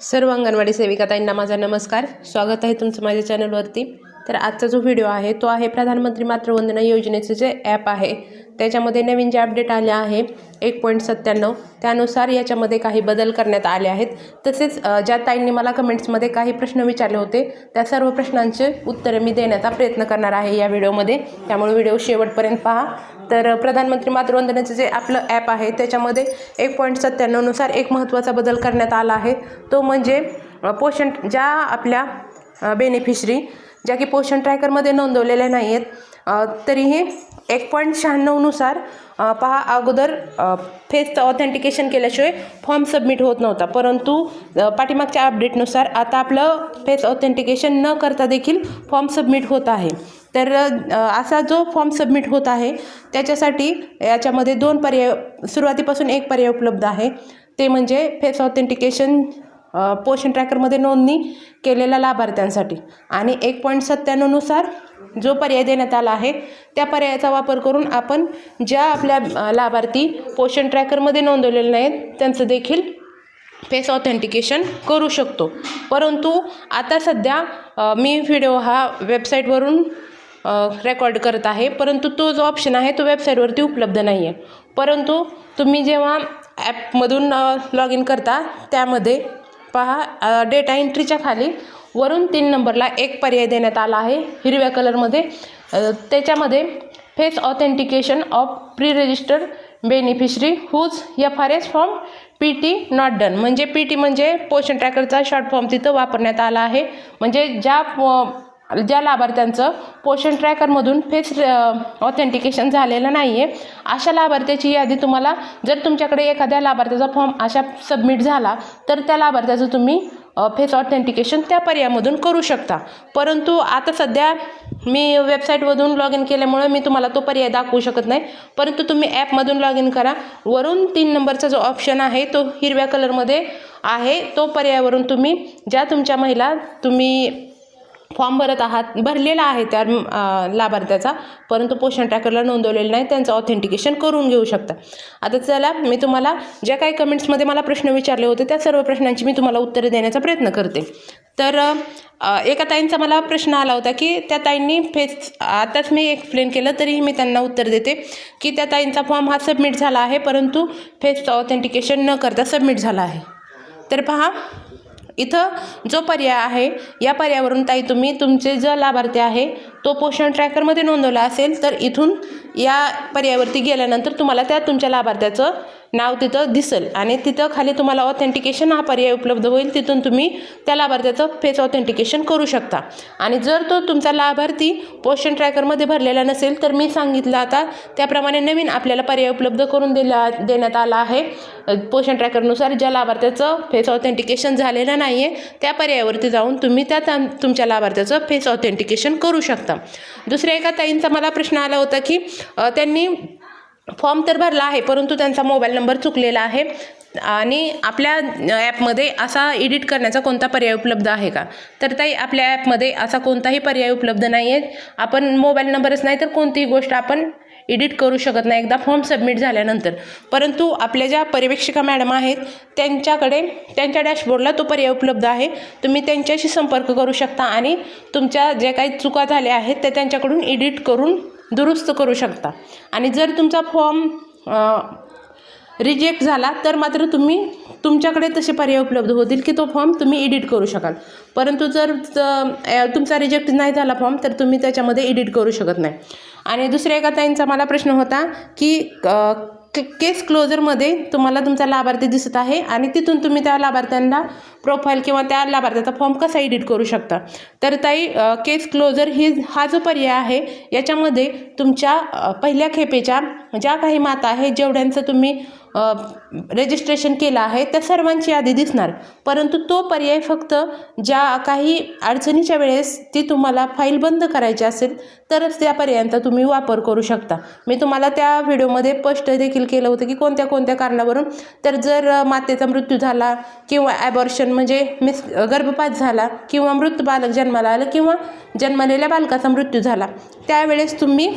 सर्व अंगणवाडी सेविकाताईंना माझा नमस्कार. स्वागत आहे तुमचं माझ्या चॅनलवरती तर आजचा जो व्हिडिओ आहे तो आहे प्रधानमंत्री मातृवंदना योजनेचं जे ॲप आहे त्याच्यामध्ये नवीन जे अपडेट आले आहे एक पॉईंट सत्त्याण्णव त्यानुसार याच्यामध्ये काही बदल करण्यात आले आहेत. तसेच ज्या ताईंनी मला कमेंट्समध्ये काही प्रश्न विचारले होते त्या सर्व प्रश्नांचे उत्तरं मी देण्याचा प्रयत्न करणार आहे या व्हिडिओमध्ये. त्यामुळे व्हिडिओ शेवटपर्यंत पहा. तर प्रधानमंत्री मातृवंदनेचं जे आपलं ॲप आहे त्याच्यामध्ये एक पॉईंट सत्त्याण्णवनुसार एक महत्त्वाचा बदल करण्यात आला आहे. तो म्हणजे पोषण ज्या आपल्या बेनिफिशरी ज्या की पोषण ट्रॅकरमध्ये नोंदवलेल्या नाही आहेत तरीही एक पॉईंट शहाण्णवनुसार पहा अगोदर फेसचं ऑथेंटिकेशन केल्याशिवाय फॉर्म सबमिट होत नव्हता. परंतु पाठीमागच्या अपडेटनुसार आता आपलं फेस ऑथेंटिकेशन न करता देखील फॉर्म सबमिट होत आहे. तर असा जो फॉर्म सबमिट होत आहे त्याच्यासाठी याच्यामध्ये दोन पर्याय सुरुवातीपासून एक पर्याय उपलब्ध आहे. ते म्हणजे फेस ऑथेंटिकेशन पोषण ट्रॅकरमध्ये नोंदणी केलेल्या लाभार्थ्यांसाठी. आणि एक पॉईंट सत्त्याण्णवनुसार जो पर्याय देण्यात आला आहे त्या पर्यायाचा वापर करून आपण ज्या आपल्या लाभार्थी पोषण ट्रॅकरमध्ये नोंदवलेले नाहीत त्यांचं देखील फेस ऑथेंटिकेशन करू शकतो. परंतु आता सध्या मी व्हिडिओ हा वेबसाईटवरून रेकॉर्ड करत आहे. परंतु तो जो ऑप्शन आहे तो वेबसाईटवरती उपलब्ध नाही आहे परंतु तुम्ही जेव्हा ॲपमधून लॉग इन करता त्यामध्ये पहा डेटा एंट्रीच्या खाली वरून तीन नंबरला एक पर्याय देण्यात आला आहे हिरव्या कलरमध्ये त्याच्यामध्ये face authentication of pre registered beneficiary who's F R S form P T not done म्हणजे पी टी म्हणजे पोषण ट्रॅकरचा शॉर्ट फॉर्म तिथं वापरण्यात आला आहे. म्हणजे ज्या ज्या लाभार्थ्यांचं पोषण ट्रॅकरमधून फेस ऑथेंटिकेशन झालेलं नाही आहे अशा लाभार्थ्याची यादी तुम्हाला जर तुमच्याकडे एखाद्या लाभार्थ्याचा फॉर्म अशा सबमिट झाला तर त्या लाभार्थ्याचं तुम्ही फेस ऑथेंटिकेशन त्या पर्यायामधून करू शकता. परंतु आता सध्या मी वेबसाईटमधून लॉग इन केल्यामुळे मी तुम्हाला तो पर्याय दाखवू शकत नाही. परंतु तुम्ही ॲपमधून लॉग इन करा. वरून तीन नंबरचा जो ऑप्शन आहे तो हिरव्या कलरमध्ये आहे. तो पर्यायावरून तुम्ही ज्या तुमच्या महिला तुम्ही फॉर्म भरत आहात भरलेला आहे त्या लाभार्थ्याचा परंतु पोषण ट्रॅकरला नोंदवलेलं नाही त्यांचं ऑथेंटिकेशन करून घेऊ शकता. आता चला मी तुम्हाला ज्या काही कमेंट्समध्ये मला प्रश्न विचारले होते त्या सर्व प्रश्नांची मी तुम्हाला उत्तरे देण्याचा प्रयत्न करते. तर एका ताईंचा मला प्रश्न आला होता की त्या ताईंनी फेस आताच मी एक्सप्लेन केलं तरीही मी त्यांना उत्तर देते की त्या ताईंचा फॉर्म हा सबमिट झाला आहे परंतु फेसचं ऑथेंटिकेशन न करता सबमिट झाला आहे. तर पहा इथं जो पर्याय आहे या पर्यायावरून ताई तुम्ही तुमचे ज लाभार्थी आहे तो पोषण ट्रॅकरमध्ये नोंदवला असेल तर इथून या पर्यायावरती गेल्यानंतर तुम्हाला त्या तुमच्या लाभार्थ्याचं नाव तिथं दिसेल. आणि तिथं खाली तुम्हाला ऑथेंटिकेशन हा पर्याय उपलब्ध होईल. तिथून तुम्ही त्या लाभार्थ्याचं फेस ऑथेंटिकेशन करू शकता. आणि जर तो तुमचा लाभार्थी पोषण ट्रॅकरमध्ये भरलेला नसेल तर मी सांगितलं आता त्याप्रमाणे नवीन आपल्याला पर्याय उपलब्ध करून दिला देण्यात आला आहे. पोषण ट्रॅकरनुसार ज्या लाभार्थ्याचं फेस ऑथेंटिकेशन झालेलं नाही आहे त्या पर्यायावरती जाऊन तुम्ही त्या- तुमच्या लाभार्थ्याचं फेस ऑथेंटिकेशन करू शकता. दुसऱ्या एका ताईंचा मला प्रश्न आला होता की त्यांनी फॉर्म तर भरला आहे परंतु त्यांचा मोबाईल नंबर चुकलेला आहे आणि आपल्या ॲपमध्ये असा एडिट करण्याचा कोणता पर्याय उपलब्ध आहे का? तर ताई आपल्या ॲपमध्ये असा कोणताही पर्याय उपलब्ध नाही आहे आपण मोबाईल नंबरच नाही तर कोणतीही गोष्ट आपण एडिट करू शकत नाही. एकदा फॉर्म सबमिट झाल्यानंतर. परंतु आपल्या ज्या पर्यवेक्षिका मॅडम आहेत त्यांच्याकडे त्यांच्या डॅशबोर्डला तो पर्याय उपलब्ध आहे. तुम्ही त्यांच्याशी संपर्क करू शकता आणि तुमच्या जे काही चुका झाल्या आहेत त्या त्यांच्याकडून एडिट करून दुरुस्त करू शकता. आणि जर तुमचा फॉर्म रिजेक्ट झाला तर मात्र तुम्ही तुमच्याकडे तसे पर्याय उपलब्ध होतील की तो फॉर्म तुम्ही एडिट करू शकाल. परंतु जर तुमचा रिजेक्ट नाही झाला फॉर्म तर तुम्ही त्याच्यामध्ये एडिट करू शकत नाही. आणि दुसऱ्या एका ताईंचा मला प्रश्न होता की केस क्लोजरमध्ये तुम्हाला तुमचा लाभार्थी दिसत आहे आणि तिथून तुम्ही त्या लाभार्थ्यांना प्रोफाईल किंवा त्या लाभार्थ्याचा फॉर्म कसा एडिट करू शकता? तर ताई केस क्लोजर ही हा जो पर्याय आहे याच्यामध्ये तुमच्या पहिल्या खेपेच्या ज्या काही माता आहेत जेवढ्यांचं तुम्ही रजिस्ट्रेशन केलं आहे त्या सर्वांची यादी दिसणार. परंतु तो पर्याय फक्त ज्या काही अडचणीच्या वेळेस ती तुम्हाला फाईल बंद करायची असेल तरच त्या पर्यायांचा तुम्ही वापर करू शकता. मी तुम्हाला त्या व्हिडिओमध्ये स्पष्ट देखील केलं होतं की कोणत्या कोणत्या कारणावरून तर जर मातेचा मृत्यू झाला किंवा ॲबॉर्शन म्हणजे मिस गर्भपात झाला किंवा मृत बालक जन्माला आलं किंवा जन्मलेल्या बालकाचा मृत्यू झाला त्यावेळेस तुम्ही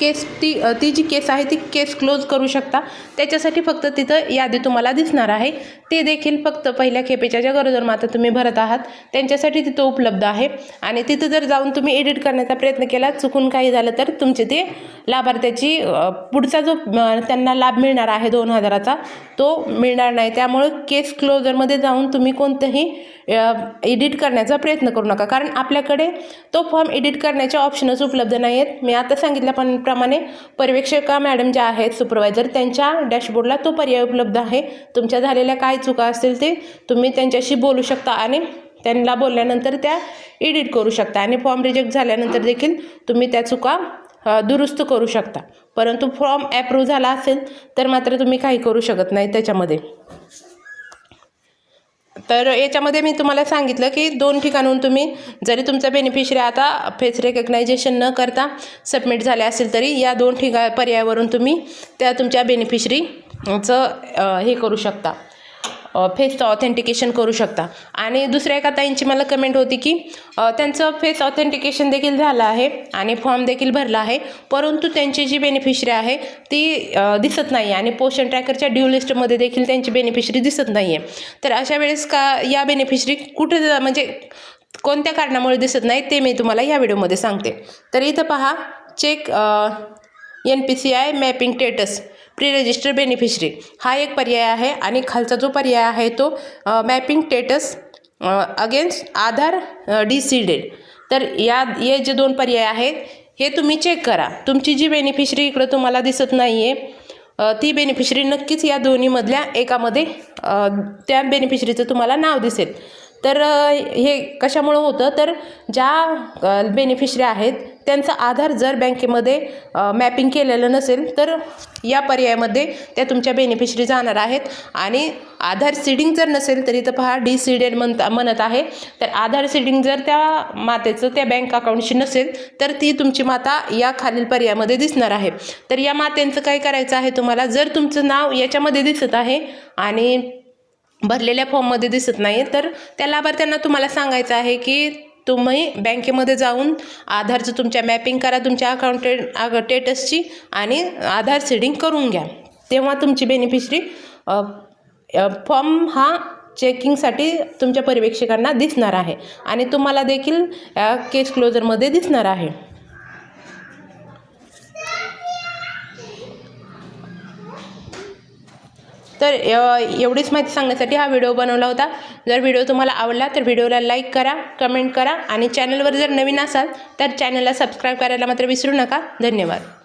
केस ती ती जी केस आहे ती केस क्लोज करू शकता. त्याच्यासाठी फक्त तिथं यादी तुम्हाला दिसणार आहे. ते देखील फक्त पहिल्या खेपेच्या ज्या गरोदर माता तुम्ही भरत आहात त्यांच्यासाठी तिथं उपलब्ध आहे. आणि तिथं जर जाऊन तुम्ही एडिट करण्याचा प्रयत्न केला चुकून काही झालं तर तुमचे ते लाभार्थ्याची पुढचा जो त्यांना लाभ मिळणार आहे दोन हजाराचा तो मिळणार नाही. त्यामुळं केस क्लोजरमध्ये जाऊन तुम्ही कोणतंही एडिट करण्याचा प्रयत्न करू नका. कारण आपल्याकडे तो फॉर्म एडिट करण्याचे ऑप्शनच उपलब्ध नाही आहेत मी आता सांगितल्याप्रमाणे पर्यवेक्षका मॅडम ज्या आहेत सुपरवायझर त्यांच्या डॅशबोर्डला तो पर्याय उपलब्ध आहे. तुमच्या झालेल्या काय चुका असतील ते तुम्ही त्यांच्याशी बोलू शकता आणि त्यांना बोलल्यानंतर त्या एडिट करू शकता आणि फॉर्म रिजेक्ट झाल्यानंतर देखील तुम्ही त्या चुका दुरुस्त करू शकता. परंतु फॉर्म ॲप्रूव्ह झाला असेल तर मात्र तुम्ही काही करू शकत नाही त्याच्यामध्ये. तर याच्यामध्ये मी तुम्हाला सांगितलं की दोन ठिकाणून तुम्ही जरी तुमचा बेनिफिशरी आता फेस रेकग्नायझेशन न करता सबमिट झाले असेल तरी या दोन ठिका पर्यायावरून तुम्ही त्या तुमच्या बेनिफिशरीचं हे करू शकता. फेसचं ऑथेंटिकेशन करू शकता. आणि दुसऱ्या एका ताईंची मला कमेंट होती की त्यांचं फेस ऑथेंटिकेशन देखील झालं आहे आणि फॉर्म देखील भरला आहे. परंतु त्यांची जी बेनिफिशरी आहे ती दिसत नाही आणि पोषण ट्रॅकरच्या ड्यू लिस्टमध्ये देखील त्यांची बेनिफिशरी दिसत नाही आहे तर अशा वेळेस का या बेनिफिशरी कुठे म्हणजे कोणत्या कारणामुळे दिसत नाही ते मी तुम्हाला या व्हिडिओमध्ये सांगते. तर इथं पहा check N P C I mapping status pre register beneficiary हा एक पर्याय आहे आणि खालचा जो पर्याय आहे तो mapping status against Aadhaar decided तर या हे जे दोन पर्याय आहेत हे तुम्ही चेक करा. तुमची जी बेनिफिशरी इकडं तुम्हाला दिसत नाही आहे ती बेनिफिशरी नक्कीच या दोन्हीमधल्या एकामध्ये त्या बेनिफिशरीचं तुम्हाला नाव दिसेल. तर हे कशामुळं होतं? तर ज्या बेनिफिशरी आहेत त्यांचा आधार जर बँकेमध्ये मॅपिंग केलेलं नसेल तर या पर्यायामध्ये त्या तुमच्या बेनिफिशरी जाणार आहेत. आणि आधार सीडिंग जर नसेल तरी तर पहा डी सीडेड म्हणता म्हणत आहे. तर आधार सीडिंग जर त्या मातेचं त्या बँक अकाउंटशी नसेल तर ती तुमची माता या खालील पर्यायामध्ये दिसणार आहे. तर या मातेंचं काय करायचं आहे तुम्हाला? जर तुमचं नाव याच्यामध्ये दिसत आहे आणि भरलेल्या फॉर्ममध्ये दिसत नाही तर त्या लाभार्थ्यांना तुम्हाला सांगायचं आहे की तुम्ही बँकेमध्ये जाऊन आधारचं तुमच्या मॅपिंग करा तुमच्या अकाउंटेंट अग टेटसची आणि आधार सीडिंग करून घ्या. तेव्हा तुमची बेनिफिशरी फॉर्म हा चेकिंगसाठी तुमच्या पर्यवेक्षकांना दिसणार आहे. आणि तुम्हाला देखील केस क्लोजरमध्ये दिसणार आहे. तर एवढीच माहिती सांगण्यासाठी हा व्हिडिओ बनवला होता. जर व्हिडिओ तुम्हाला आवडला तर व्हिडिओला लाईक करा कमेंट करा आणि चॅनलवर जर नवीन असाल तर चॅनलला सबस्क्राईब करायला मात्र विसरू नका. धन्यवाद.